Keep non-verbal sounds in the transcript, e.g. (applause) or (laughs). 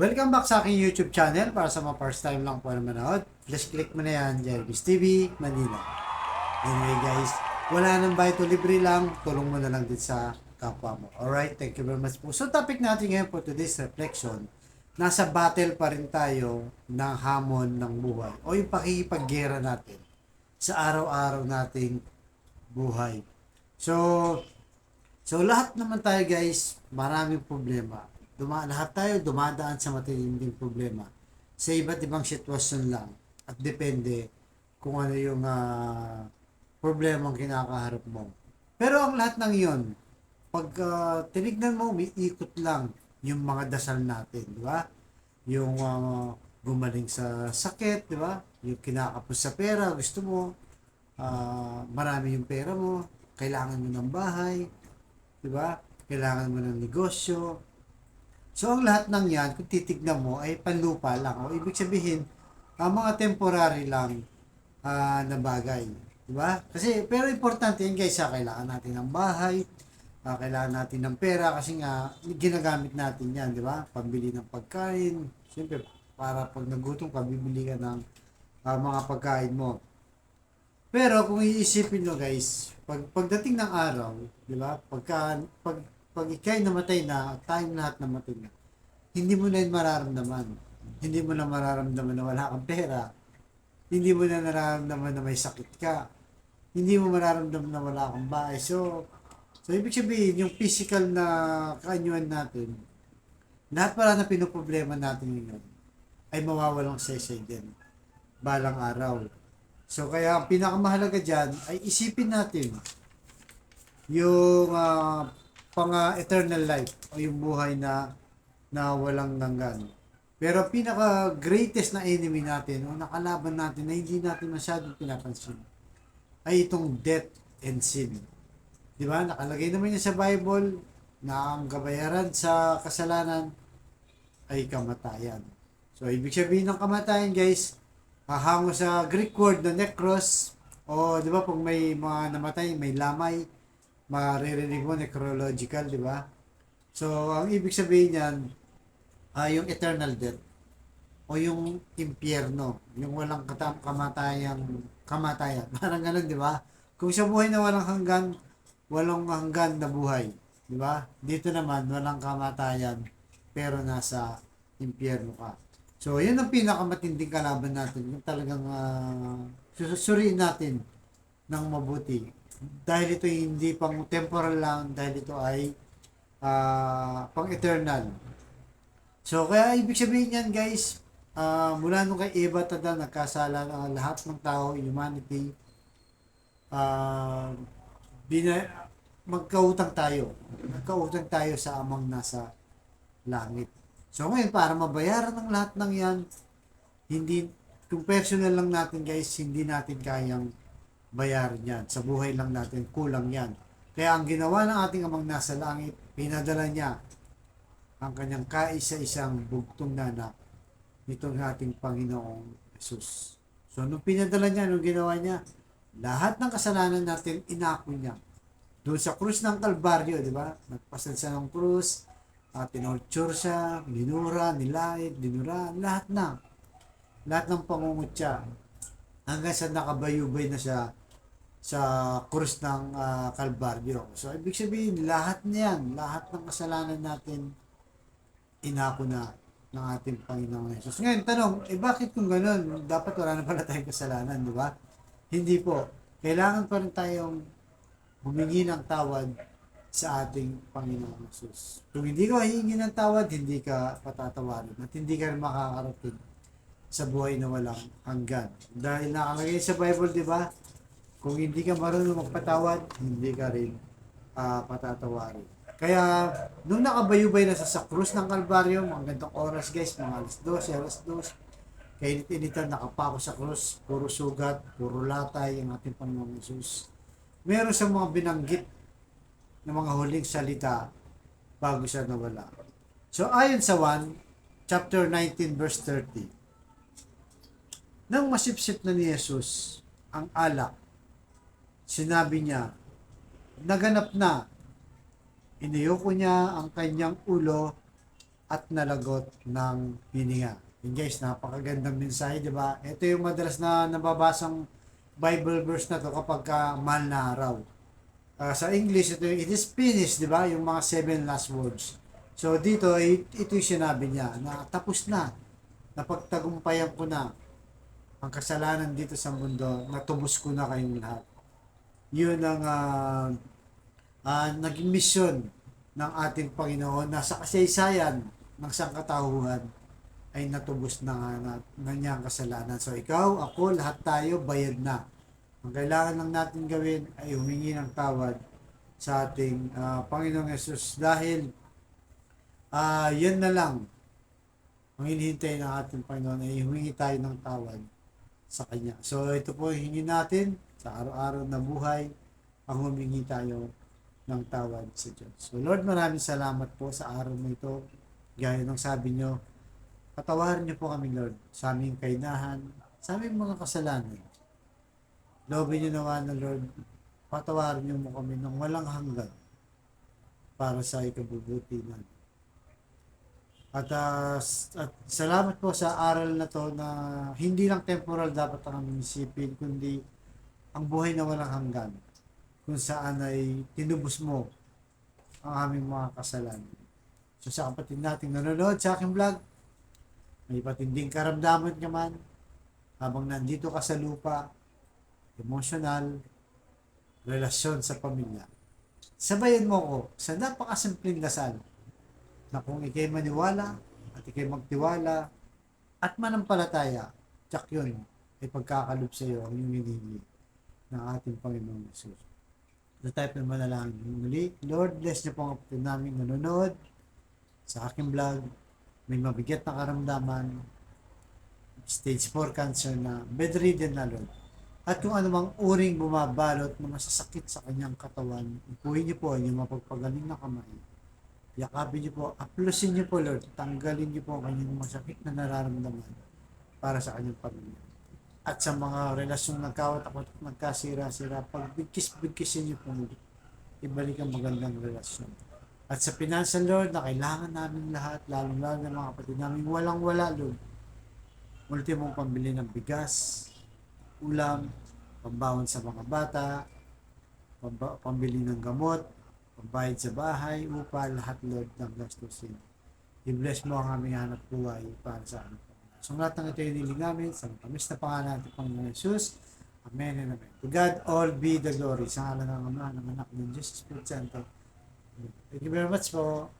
Welcome back sa aking YouTube channel para sa mga first time lang po na manood. Just click mo na yan, Jervis TV, Manila. Anyway guys, wala nang bayad to libre lang, tulong mo na lang din sa kapwa mo. Alright, thank you very much po. So topic natin ngayon for today's reflection, nasa battle pa rin tayo ng hamon ng buhay o yung pakikipaggera natin sa araw-araw nating buhay. So, so lahat naman tayo guys, maraming problema. Duma lahat tayo dumadaan sa matinding problema sa iba't ibang sitwasyon lang at depende kung ano yung ah, problemang kinakaharap mo. Pero ang lahat ng iyon, pag ah, tinignan mo, may ikot lang yung mga dasal natin, di ba? Yung ah, gumaling sa sakit, di ba? Yung kinakapos sa pera, gusto mo, ah, marami yung pera mo, kailangan mo ng bahay, di ba? Kailangan mo ng negosyo. So, ang lahat ng yan, kung titignan mo, ay panlupa lang. O, ibig sabihin, ang mga temporary lang ah, na bagay. Di ba? Kasi, pero importante yan guys, ha, kailangan natin ng bahay, ah, kailangan natin ng pera, kasi nga, ginagamit natin yan, di ba? Pambili ng pagkain, siyempre, para pag nagutom ka, bibili ka ng ah, mga pagkain mo. Pero kung iisipin nyo guys, pag pagdating ng araw, di ba? Pagka pag pag ikay namatay na, time lahat namatay na. Hindi mo na yun mararamdaman. Hindi mo na mararamdaman na wala kang pera. Hindi mo na nararamdaman na may sakit ka. Hindi mo mararamdaman na wala kang bahay. So, so ibig sabihin, yung physical na kaanyuan natin, lahat pala na pinoproblema natin ngayon, ay mawawalang saysay din. Balang araw. So kaya ang pinakamahalaga diyan ay isipin natin yung ah, pang ah, eternal life o yung buhay na na walang hanggan. Pero pinaka greatest na enemy natin o nakalaban natin na hindi natin masyadong pinapansin ay itong death and sin. Di ba? Nakalagay naman yan sa Bible na ang kabayaran sa kasalanan ay kamatayan. So, ibig sabihin ng kamatayan, guys, hahango sa Greek word na necros o di ba pag may mga namatay may lamay maririnig mo necrological di ba? So ang ibig sabihin niyan ay yung eternal death o yung impyerno yung walang katam kamatayang kamatayan. (laughs) Parang ganun di ba? Kung sa buhay na walang hanggan walang hanggan na buhay di ba? Dito naman walang kamatayan pero nasa impyerno ka. So, yun ang pinakamatinding kalaban natin. Yung talagang uh, susuriin natin ng mabuti. Dahil ito hindi pang temporal lang, dahil ito ay ah, pang eternal. So, kaya ibig sabihin yan guys, ah, mula nung kay Eva tada nagkasala ang lahat ng tao, humanity, ah, bina, magkautang tayo. Magkautang tayo sa amang nasa langit. So ngayon, para mabayaran ng lahat ng yan, hindi, kung personal lang natin guys, hindi natin kayang bayaran yan. Sa buhay lang natin, kulang yan. Kaya ang ginawa ng ating amang nasa langit, pinadala niya ang kanyang kaisa-isang bugtong na anak nitong ating Panginoong Jesus. So, nung pinadala niya, nung ginawa niya, lahat ng kasalanan natin, inako niya. Doon sa krus ng Kalbaryo, di ba? Nagpasal siya ng krus, at tinorture siya, minura, nilait, dinura, lahat na. Lahat ng pangungutya. Hanggang sa nakabayubay na siya sa krus ng ah, Kalbaryo. So, ibig sabihin, lahat niyan, lahat ng kasalanan natin, inako na ng ating Panginoong Jesus. Ngayon, tanong, eh bakit kung ganun, dapat wala na pala tayong kasalanan, di ba? Hindi po. Kailangan pa rin tayong humingi ng tawad sa ating Panginoong Jesus. Kung hindi ka hihingi ng tawad, hindi ka patatawarin at hindi ka makakarating sa buhay na walang hanggan. Dahil nakalagay sa Bible, di ba? Kung hindi ka marunong magpatawad, hindi ka rin ah, patatawarin. Kaya, nung nakabayubay na sa, sa krus ng Kalbaryo, mga gantong oras guys, mga alas 12, alas 2, kainit-initan, nakapako sa krus, puro sugat, puro latay, ang ating Panginoong Jesus. Meron sa mga binanggit ng mga huling salita bago siya nawala. So ayon sa 1, chapter 19 verse 30. Nang masipsip na ni Jesus ang alak, sinabi niya, naganap na. Iniyoko niya ang kanyang ulo at nalagot ng hininga. Yun guys, napakagandang mensahe, di ba? Ito yung madalas na nababasang Bible verse na to kapag ka mahal na araw. Ah, sa English, ito yung, it is finished, di ba? Yung mga seven last words. So dito, it- ito yung sinabi niya, na tapos na, napagtagumpayan ko na ang kasalanan dito sa mundo, natubos ko na kayong lahat. Yun ang ah, ah, naging misyon ng ating Panginoon na sa kasaysayan ng sangkatauhan ay natubos na nga na, na niya ang kasalanan. So ikaw, ako, lahat tayo, bayad na. Ang kailangan lang natin gawin ay humingi ng tawad sa ating ah, Panginoong Yesus dahil ah yan na lang ang hinihintay ng ating Panginoon ay humingi tayo ng tawad sa Kanya. So ito po yung natin sa araw-araw na buhay ang humingi tayo ng tawad sa Diyos. So Lord, maraming salamat po sa araw na ito. Gaya ng sabi nyo, patawarin niyo po kami Lord sa aming kainahan, sa aming mga kasalanan. Loobin niyo naman na Lord, patawarin niyo mo kami ng walang hanggan para sa ikabubuti namin. At, s- at salamat po sa aral na to na hindi lang temporal dapat ang aming isipin, kundi ang buhay na walang hanggan kung saan ay tinubos mo ang aming mga kasalanan. So sa kapatid nating nanonood sa aking vlog, may patinding karamdaman ka man habang nandito ka sa lupa, emotional, relasyon sa pamilya. Sabayan mo ko sa napakasimpleng dasal na kung ikay maniwala at ikay magtiwala at manampalataya, tsak yun ay pagkakalob sa iyo ang iyong hinihingi ng ating Panginoong Jesus. The type na manalangin muli, Lord, bless niyo po ang kapatid namin nanonood sa aking vlog. May mabigat na karamdaman, stage 4 cancer na, bedridden na Lord. At kung anumang uring bumabalot na masasakit sa kanyang katawan, ipuhin niyo po ang inyong mapagpagaling na kamay. Yakapin niyo po, aplusin niyo po Lord, tanggalin niyo po ang kanyang masakit na nararamdaman para sa kanyang pamilya. At sa mga relasyong nagkawatakot at nagkasira-sira, pagbigkis-bigkisin niyo po muli. Ibalik ang magandang relasyon. At sa financial Lord, na kailangan namin lahat, lalong-lalo ng mga kapatid namin, walang-wala Lord. Ultimong pambili ng bigas, ulam, pambawon sa mga bata, pambili ng gamot, pambayad sa bahay, upa, lahat Lord ng gastusin. I-bless mo ang aming hanap buhay para sa amin. So lahat ng ito yung niling namin sa tamis na pangalan natin Panginoon Jesus. Amen and Amen. To God all be the glory. Sa ngalan ng Ama, ng Anak, ng Diyos, Spirit Santo. Thank you very much po.